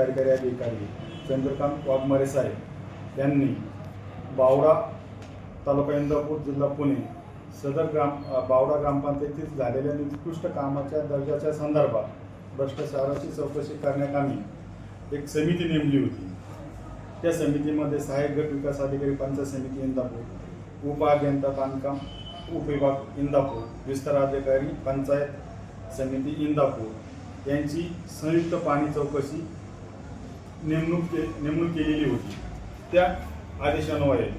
कार्यकारी अधिकारी चंद्रकांत वाघमारे साहेब यांनी बावडा तालुका इंदापूर जिल्हा पुणे सदर ग्राम बावडा ग्रामपंचायतीत झालेल्या निकृष्ट कामाच्या दर्जाच्या संदर्भात भ्रष्टाचाराची चौकशी करण्याकामी एक समिती नेमली होती. त्या समितीमध्ये सहाय्यक गट विकास अधिकारी पंचायत समिती इंदापूर उपअभियंता बांधकाम उपविभाग इंदापूर विस्तार अधिकारी पंचायत समिती इंदापूर यांची संयुक्त पाणी चौकशी नेमणूक के नेमणूक केलेली होती. त्या आदेशान्वये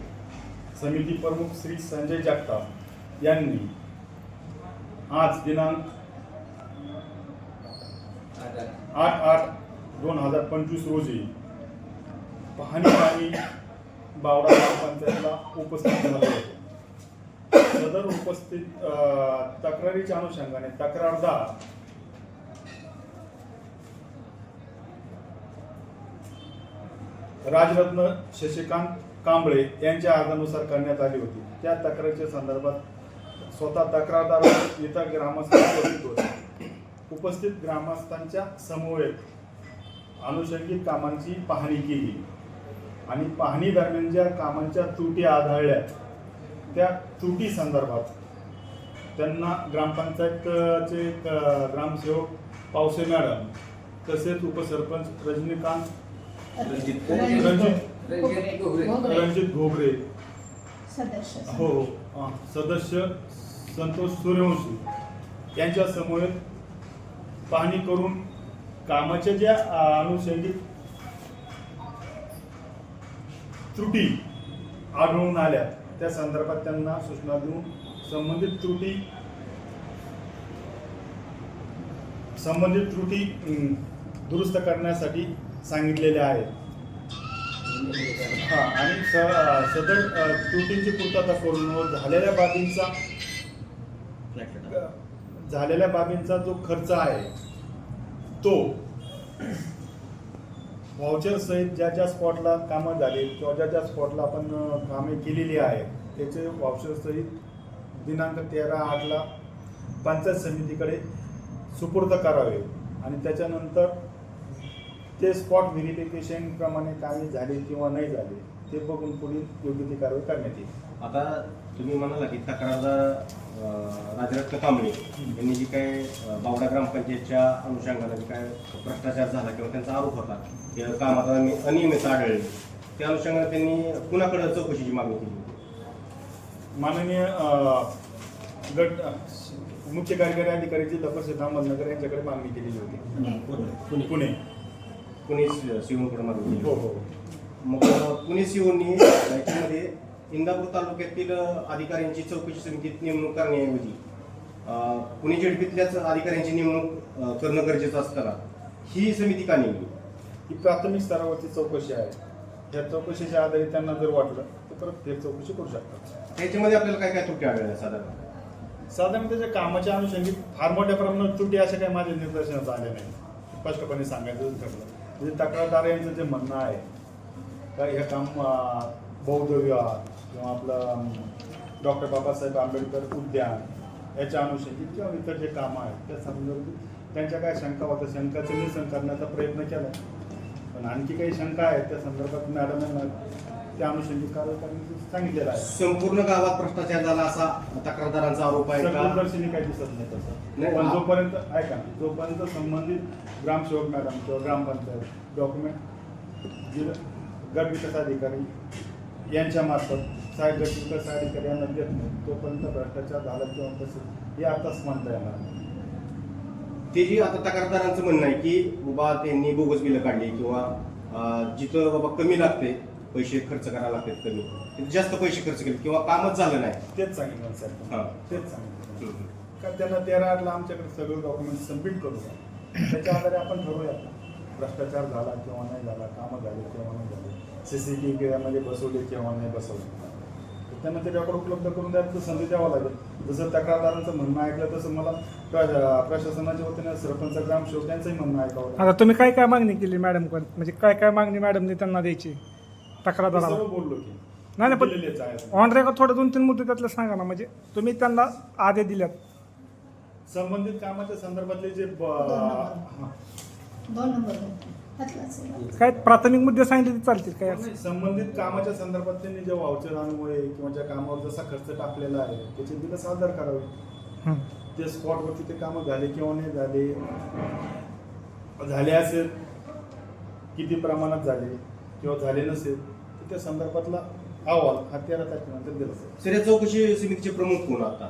समिती प्रमुख श्री संजय जगताप यांनी आज दिनांक आठ आठ दोन हजार पंचवीस रोजी पाहणी आणि बावडा ग्रामपंचायतला उपस्थित झाले होते. सदर उपस्थित तक्रारीच्या अनुषंगाने तक्रारदार राजरत्न शशिकांत कांबळे यांच्या अर्जानुसार करण्यात आली होती. त्या तक्रारीच्या संदर्भात स्वतः तक्रारदार इतर ग्रामस्थ उपस्थित होते. उपस्थित ग्रामस्थांच्या समवेत अनुषंगिक कामांची पाहणी केली. आणि पाहणी दरम्यान ज्या कामांच्या त्रुटी आढळल्या त्या त्रुटी संदर्भात त्यांना ग्रामपंचायतचे ग्रामसेवक पावसे मॅडम तसेच उपसरपंच रजनीकांत रणजित रणजित. रणजित घोगरे सदस्य. हो हो. सदस्य संतोष सूर्यवंशी. यांच्या समवेत पाहणी करून कामाच्या ज्या अनुषंगिक त्रुटी आढळून आल्या त्या संदर्भात त्यांना सूचना देऊन संबंधित त्रुटी संबंधित त्रुटी दुरुस्त करण्यासाठी सांगितलेले आहेत. हा आणि स- सदर त्रुटींची पूर्तता करून व झालेल्या बाबींचा झालेल्या बाबींचा जो खर्च आहे तो व्हाउचर सहित ज्या ज्या स्पॉटला कामं झाली किंवा ज्या ज्या स्पॉटला आपण कामे केलेली आहेत त्याचे व्हाउचर सहित दिनांक तेरा आठला पंचायत समितीकडे सुपूर्द करावे. आणि त्याच्यानंतर ते स्पॉट व्हेरिफिकेशन प्रमाणे कामे झाली किंवा नाही झाली ते बघून पुढील योग्य ती कारवाई करण्यात येईल. आता तुम्ही म्हणाला की तक्रारदार अं, राजरत्न कांबळे यांनी जी काय बावडा ग्रामपंचायतच्या अनुषंगाने जे काय भ्रष्टाचार झाला किंवा त्यांचा आरोप होता की कामात अनि- अनियमित आढळले. त्या अनुषंगाने त्यांनी कुणाकडे चौकशीची मागणी केली? होती माननीय गट मुख्य कार्यकारी अधिकारी जिल्हा परिषद अहमदनगर यांच्याकडे मागणी केलेली होती. पुणे. पुणे मागणी केली हो हो. मग पुणे याच्यामध्ये इंदापूर तालुक्यातील अधिकाऱ्यांची चौकशी समितीत नेमणूक करण्याऐवजी पुणे झेडपीतल्याच अधिकाऱ्यांची नेमणूक करणं गरजेचं असताना ही समिती का नेमली? ही प्राथमिक स्तरावरची चौकशी आहे. या चौकशीच्या आधारे त्यांना जर वाटलं तर परत फेर चौकशी करू शकतात. त्याच्यामध्ये आपल्याला काय काय त्रुटी आढळल्या साधारण? साधारण त्याच्या कामाच्या अनुषंगिक फार मोठ्या प्रमाणात त्रुटी अशा काही माझ्या निदर्शनास आल्या नाही स्पष्टपणे सांगायचं ठरलं म्हणजे तक्रारदार यांचं जे म्हणणं आहे का हे काम बौद्ध विहार किंवा आपलं डॉक्टर बाबासाहेब आंबेडकर उद्यान याच्या अनुषंगी किंवा इतर जे कामं आहेत त्या संदर्भात त्यांच्या काय शंका होत्या? शंकाचं निरसन करण्याचा प्रयत्न केला. पण आणखी काही शंका आहेत त्या संदर्भात मॅडमांना त्या अनुषंगिक कारवाई करण्याचं सांगितलेलं आहे. संपूर्ण गावात भ्रष्टाचार झाला असा तक्रारदारांचा आरोप आहे का? काही दिसत नाही तसं. नाही, पण आ- जोपर्यंत ऐका जोपर्यंत संबंधित ग्रामसेवक मॅडम किंवा ग्रामपंचायत डॉक्युमेंट जिल्हा गट विकास अधिकारी यांच्या मार्फत सहाय्यक गट विकास अधिकारी यांना देत नाही तोपर्यंत भ्रष्टाचार झाला किंवा कसं हे आताच म्हणता येणार नाही. ते जी आता तक्रारदारांचं म्हणणं आहे की बाबा त्यांनी बोगस बिलं काढली किंवा अं, जिथं बाबा कमी लागते पैसे खर्च करायला लागतात कमी. तिथे जास्त पैसे खर्च केले किंवा कामच झालं नाही. तेच सांगितलं साहेब हा. तेच सांगितलं हम्म. का त्यांना तेरा आठला आमच्याकडे सगळे डॉक्युमेंट सबमिट करू त्याच्या आधारे आपण ठरवूया. भ्रष्टाचार झाला किंवा नाही झाला कामं झाले किंवा नाही झाले. सी सी टी व्हीमध्ये बसवले किंवा नाही बसवले. तर त्यांना ते उपलब्ध करून द्यायचं संधी द्यावा लागेल. जसं तक्रारदारांचं म्हणणं ऐकलं तसं मला प्र- प्रशासनाच्या वतीने सरपंच ग्रामसेवक यांचंही म्हणणं ऐकावं लागेल. आता तुम्ही काय काय मागणी केली मॅडम? कोण म्हणजे काय काय मागणी मॅडमने त्यांना द्यायची? तक्रारदाराला सर्व बोललो की नाही नाही पण दिलेलेच आहे. ऑन रेकॉर्ड थोडं दोन तीन मुद्दे त्यातलं सांगा ना म्हणजे तुम्ही त्यांना आधी दिल्यात संबंधित कामाच्या संदर्भातले जे ब- दोन नंबर. हा. दोन नंबर हातलाच आहे. काय प्राथमिक मुद्दे सांगितले ते चालतील काय नाही, संबंधित कामाच्या संदर्भात त्यांनी जे व्हाउचर अनुमुळे किंवा ज्या कामावर जसा खर्च टाकलेला आहे त्याचे बिल सादर करावे हं. ते स्पॉटवरती ते कामं झाले किंवा नाही झाले झाले असेल किती प्रमाणात झाले किंवा झाले नसेल त्या संदर्भातला अहवाल हा तेरा तारखेनंतर दिला जाईल सर या चौकशी समितीचे प्रमुख कोण आता?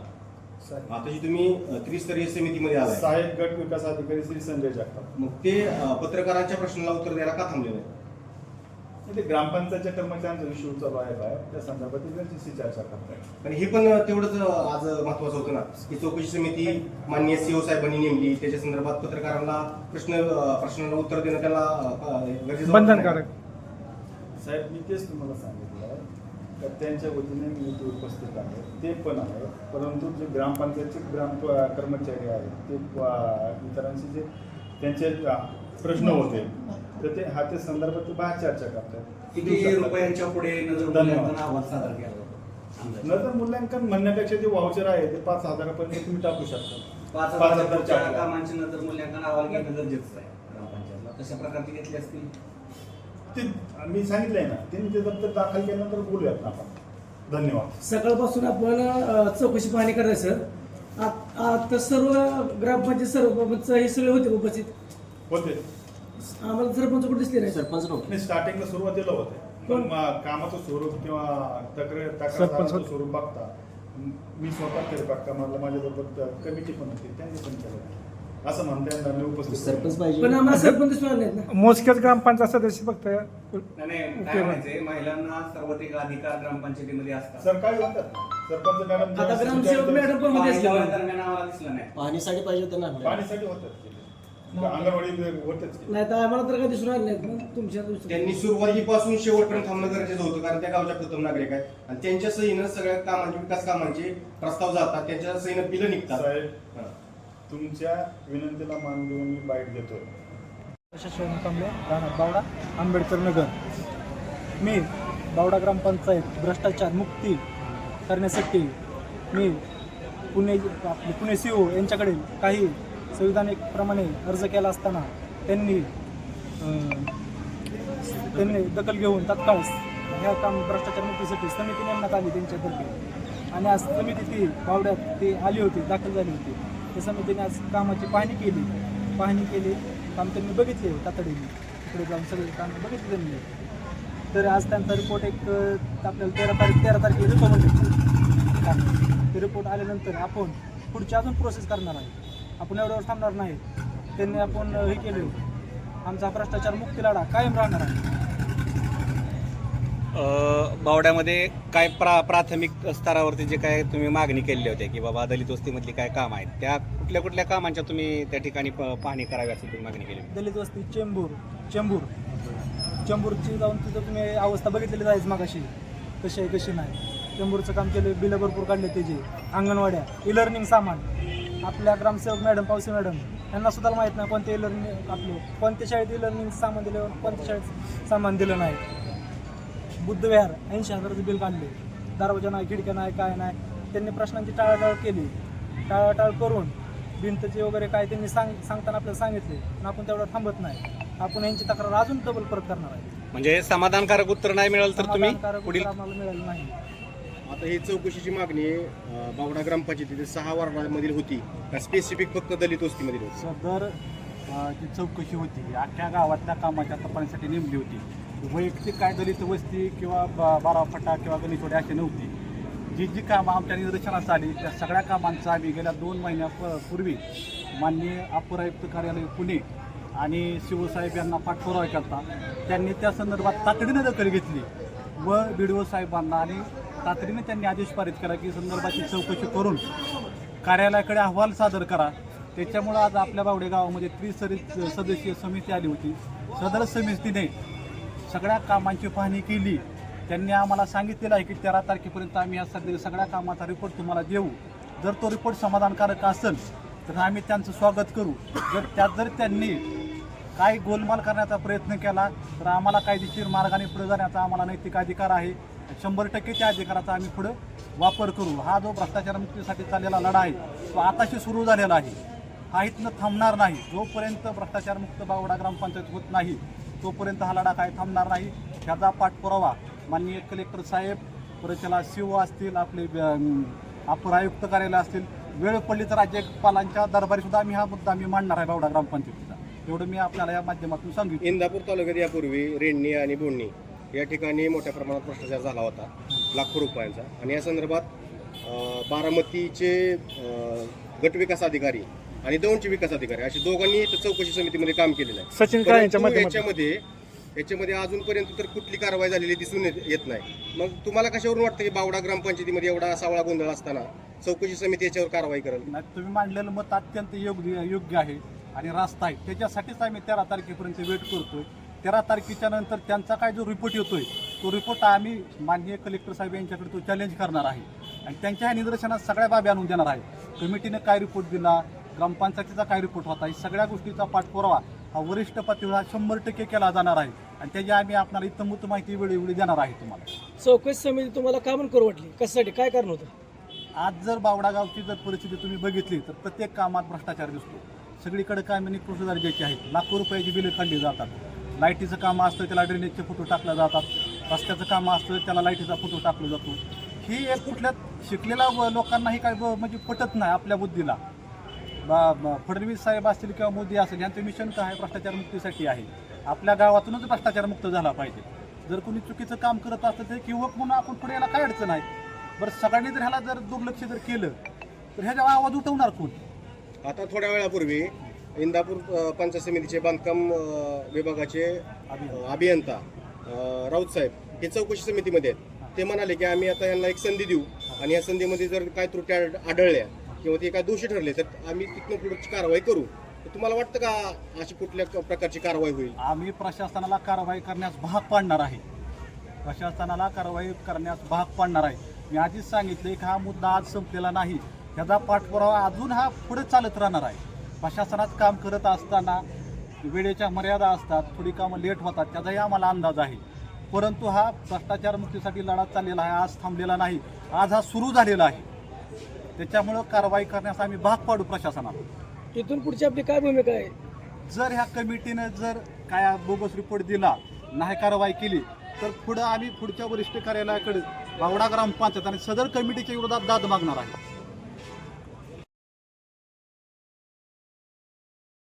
साहेब- आता जी तुम्ही त्रिस्तरीय समितीमध्ये आलाय. सहाय्यक गट विकास अधिकारी श्री संजय जगताप. मग ते अ, पत्रकारांच्या प्रश्नाला उत्तर द्यायला का थांबले नाही ते ग्रामपंचायतच्या कर्मचाऱ्यांचा इश्यू चालू आहे बाहेर. त्या संदर्भात त्यांच्याशी चर्चा करतायत आणि हे पण तेवढंच आज महत्वाचं होतं ना की चौकशी समिती माननीय सीओ साहेबांनी नेमली. त्याच्या संदर्भात पत्रकारांना प्रश्न प्रश्नाला उत्तर देणं त्याला अ, गरजेचं वाटत. बंधनकारक साहेब मी तेच तुम्हाला सांगितलं आहे तर त्यांच्या वतीने मी इथे उपस्थित आहे. ते पण आहे. परंतु जे ग्रामपंचायतचे ग्राम कर्मचारी आहेत ते इतरांशी जे त्यांचे प्रश्न होते तर ते हा ते संदर्भात ते बाहेर चर्चा करतात. किती रुपयांच्या पुढे नजर. मूल्यांकन म्हणण्यापेक्षा जे वाउचर आहे ते पाच हजारापर्यंत तुम्ही टाकू शकता. पाच हजार. कामांचे नजर मूल्यांकन अहवाल घेणं गरजेचं आहे. ग्रामपंचायतला तशा प्रकारचे घेतले असतील? ते मी सांगितलंय ना त्यांनी ते दप्तर दाखल केल्यानंतर बोलूयात ना आपण. धन्यवाद. सकाळपासून आपण अ, चौकशी पाहणी करायचं सर. आ- आता सर्व ग्रामपंचायत सर्व हे सगळे होते उपस्थित? होते. आम्हाला सरपंच कुठे दिसले नाही सरपंच नव्हते. नाही स्टार्टिंगला सुरुवातीला होते. पण कामाचं स्वरूप किंवा तक्रार होते. स्वरूप बघता. म- मी स्वतः फेरफटका मारला माझ्याबरोबर कमिटी पण होती त्यांनी पण केलं. असं म्हणता येणार नाही उपस्थित सरपंच पाहिजे. पण आम्हाला सरपंच नाहीत ना. मोजक्याच ग्रामपंचायत सदस्य फक्त. नाही, नाही काय म्हणायचंय महिलांना सर्वाधिक अधिकार ग्रामपंचायतीमध्ये असतात. सरकारी होतात ना. सरपंच मॅडम आता ग्रामसेवक मॅडम पण होते असले पाणी दरम्यान आम्हाला दिसलं नाही. पाहणीसाठी पाहिजे होतं ना पाणीसाठी होतात अंगणवाडी होतेच. नाही तर आम्हाला तर काय दिसून आले नाहीत ना तुमच्या. त्यांनी सुरुवातीपासून शेवटपर्यंत थांबणं गरजेचं होतं कारण त्या गावच्या प्रथम नागरिक आहेत. आणि त्यांच्या सहीनं सगळ्या कामांचे विकास कामांचे प्रस्ताव जातात त्यांच्या सहीनं बिलं निघतात. साहेब. तुमच्या विनंतीला मान देऊन मी बाईट देतो शशिकांत कांबळे राहणार बावडा आंबेडकर नगर. मी बावडा ग्रामपंचायत भ्रष्टाचार मुक्ती करण्यासाठी मी पुणे आपले पुणे सी ओ यांच्याकडे काही संविधानिक प्रमाणे अर्ज केला असताना त्यांनी त्यांनी दखल घेऊन तत्काळ ह्या काम भ्रष्टाचार मुक्तीसाठी समिती नेमण्यात आली त्यांच्यातर्फे. आणि आज समिती ती बावड्यात ती आली होती दाखल झाली होती. त्या समितीने आज कामाची पाहणी केली. पाहणी केली. काम त्यांनी बघितले तातडीने. तिकडे जाऊन सगळे काम बघितले त्यांनी. तर आज त्यांचा रिपोर्ट एक आपल्याला तेरा तारीख तेरा तारखेला रिपोर्ट म्हणजे ते रिपोर्ट आल्यानंतर आपण पुढची अजून प्रोसेस करणार आहे. आपण एवढ्यावर थांबणार नाही. त्यांनी आपण हे केले. आमचा भ्रष्टाचार मुक्ती लढा कायम राहणार आहे. बावड्यामध्ये काय प्रा प्राथमिक स्तरावरती जे काय तुम्ही मागणी केलेली होती की बाबा दलित वस्तीमधली काय काम आहेत त्या कुठल्या कुठल्या कामांच्या तुम्ही त्या ठिकाणी प- पाहणी करावी अशी तुम्ही मागणी केली? दलित वस्ती चेंबूर चेंबूर. चेंबूरची जाऊन तिथं तुम्ही अवस्था बघितलेली आहेच मागाशी. कशी आहे कशी नाही. चेंबूरचं काम केलं बिलं भरपूर काढले त्याचे अंगणवाड्या ई लर्निंग सामान. आपल्या ग्रामसेवक मॅडम पावसे मॅडम यांना सुद्धा माहीत नाही कोणते ई लर्निंग आपलं. कोणत्या शाळेत ई लर्निंग सामान दिलं कोणत्या शाळेत सामान दिलं नाही. बुद्धविहार ऐंशी हजाराचं बिल काढले. दरवाजा नाही खिडक्या नाही काय नाही. त्यांनी प्रश्नांची टाळाटाळ केली. टाळाटाळ करून भिंतचे वगैरे काय त्यांनी सांग सांगताना आपल्याला सांगितले. पण आपण तेवढं थांबत नाही. आपण यांची तक्रार अजून डबल परत करणार आहे. म्हणजे समाधानकारक उत्तर नाही मिळालं तर तुम्ही समाधानकारक पुढील उत्तर आम्हाला मिळालं नाही. आता ही चौकशीची मागणी अ, बावडा ग्रामपंचायतीतील सहा वार्डामधील होती. का स्पेसिफिक फक्त दलित वस्तीमधील होती? सदर अ, जी चौकशी होती अख्ख्या गावातल्या कामाच्या तपासणीसाठी नेमली होती. वैयक्तिक काय दलित वस्ती किंवा ब- बारा फटा किंवा गणेशवाडी अशी नव्हती. जी जी कामं आमच्या निदर्शनास आली त्या सगळ्या कामांचा आम्ही गेल्या दोन महिन्यापूर्वी माननीय अपर आयुक्त कार्यालय पुणे आणि शिवसाहेब यांना पाठपुरावा करता त्यांनी त्या संदर्भात तातडीनं दखल घेतली व बी डी ओ साहेबांना आणि तातडीने त्यांनी आदेश पारित केला की संदर्भाची चौकशी करून कार्यालयाकडे अहवाल सादर करा. त्याच्यामुळं आज आपल्या बावडे गावामध्ये त्रिसरी सदस्यीय समिती आली होती. सदर समितीने सगळ्या कामांची पाहणी केली. त्यांनी आम्हाला सांगितलेलं आहे की तेरा तारखेपर्यंत आम्ही या सध्या सगळ्या कामाचा रिपोर्ट तुम्हाला देऊ. जर तो रिपोर्ट समाधानकारक असेल तर आम्ही त्यांचं स्वागत करू. जर त्यात जर त्यांनी काय गोलमाल करण्याचा प्रयत्न केला तर आम्हाला कायदेशीर मार्गाने पुढे जाण्याचा आम्हाला नैतिक अधिकार आहे. शंभर टक्के त्या अधिकाराचा आम्ही पुढे वापर करू. हा जो भ्रष्टाचार मुक्तीसाठी चाललेला लढा आहे तो आताशी सुरू झालेला आहे. हा इथनं थांबणार नाही. जोपर्यंत भ्रष्टाचारमुक्त बावडा ग्रामपंचायत होत नाही तोपर्यंत हा लढा काय थांबणार नाही ह्याचा पाठपुरावा माननीय कलेक्टर साहेब परत त्याला सीओ असतील आपले अं, अपर आयुक्त कार्यालय असतील वेळ पडली तर राज्यपालांच्या दरबारी सुद्धा आम्ही हा मुद्दा आम्ही मांडणार आहे बावडा ग्रामपंचायतीचा. एवढं मी आपल्याला या माध्यमातून सांगितलं. इंदापूर तालुक्यात यापूर्वी रेडणी आणि बोंडणी या ठिकाणी मोठ्या प्रमाणात भ्रष्टाचार झाला होता लाखो रुपयांचा. आणि या संदर्भात बारामतीचे गटविकास गट विकास अधिकारी आणि दौंडचे विकास अधिकारी अशी दोघांनी इथं चौकशी समितीमध्ये काम केलेलं आहे. सचिन काळेंच्या परंतु माध्यमातून याच्यामध्ये याच्यामध्ये अजूनपर्यंत तर कुठली कारवाई झालेली दिसून येत येत नाही. मग तुम्हाला कशावरून वाटतं की बावडा ग्रामपंचायतीमध्ये एवढा सावळा गोंधळ असताना चौकशी समिती याच्यावर कारवाई करेल? नाही तुम्ही मांडलेलं मत अत्यंत योग्य योग्य आहे आणि रास्त आहे. त्याच्यासाठीच आम्ही तेरा तारखेपर्यंत वेट करतोय. तेरा तारखेच्या नंतर त्यांचा काय जो रिपोर्ट येतोय तो रिपोर्ट आम्ही माननीय कलेक्टर साहेब यांच्याकडे तो चॅलेंज करणार आहे. आणि त्यांच्या ह्या निदर्शनात सगळ्या बाबी आणून देणार आहे. कमिटीने काय रिपोर्ट दिला? ग्रामपंचायतीचा काय रिपोर्ट होता? ही सगळ्या गोष्टीचा पाठपुरावा हा वरिष्ठ पातळीवर हा शंभर टक्के केला जाणार आहे. आणि त्याची आम्ही आपल्याला इतमूत माहिती वेळोवेळी देणार आहे तुम्हाला. चौकशी समिती तुम्हाला का म्हणून करू वाटली? कशासाठी? काय कारण होतं? आज जर बावडा गावची जर परिस्थिती तुम्ही बघितली तर प्रत्येक कामात भ्रष्टाचार दिसतो. सगळीकडे कामे निकृष्ट दर्जाची आहेत. लाखो रुपयाची बिलं काढली जातात. लाईटीचं काम असतं त्याला ड्रेनेजचे फोटो टाकले जातात. रस्त्याचं काम असतं त्याला लाईटीचा फोटो टाकला जातो. ही एक कुठल्या शिकलेल्या व- लोकांनाही काय म्हणजे पटत नाही आपल्या बुद्धीला. फडणवीस साहेब असतील किंवा मोदी असेल यांचं मिशन काय आहे? भ्रष्टाचार मुक्तीसाठी आहे. आपल्या गावातूनच भ्रष्टाचार मुक्त झाला पाहिजे. जर कोणी चुकीचं काम करत असतं तर युवक म्हणून आपण पुढे याला काय अडचण आहे? बरं सगळ्यांनी जर ह्याला जर दुर्लक्ष जर केलं तर ह्याच्यावर आवाज उठवणार कोण? आता थोड्या वेळापूर्वी इंदापूर पंचायत समितीचे बांधकाम विभागाचे अभियंता राऊत साहेब हे चौकशी समितीमध्ये आहेत. ते म्हणाले की आम्ही आता यांना एक संधी देऊ. आणि या संधीमध्ये जर काय त्रुट्या आढळल्या किंवा ते काय दोषी ठरले तर आम्ही तिथनं पुढची कारवाई करू. तर तुम्हाला वाटतं का अशी कुठल्या क- प्रकारची कारवाई होईल? आम्ही प्रशासनाला कारवाई करण्यास भाग पाडणार आहे. प्रशासनाला कारवाई करण्यास भाग पाडणार आहे. मी आधीच सांगितले की हा मुद्दा आज संपलेला नाही. त्याचा पाठपुरावा अजून हा पुढे चालत राहणार आहे. प्रशासनात काम करत असताना वेळेच्या मर्यादा असतात थोडी कामं लेट होतात त्याचाही आम्हाला अंदाज आहे. परंतु हा भ्रष्टाचार मुक्तीसाठी लढा चाललेला आहे आज थांबलेला नाही. आज हा सुरू झालेला आहे. त्याच्यामुळं कारवाई करण्यास आम्ही भाग पाडू प्रशासनाला. इथून पुढची आपली काय भूमिका आहे? जर ह्या कमिटीनं जर काय बोगस रिपोर्ट दिला नाही कारवाई केली तर पुढं आम्ही पुढच्या वरिष्ठ कार्यालयाकडे बावडा ग्रामपंचायत आणि सदर कमिटीच्या विरोधात दाद मागणार आहे.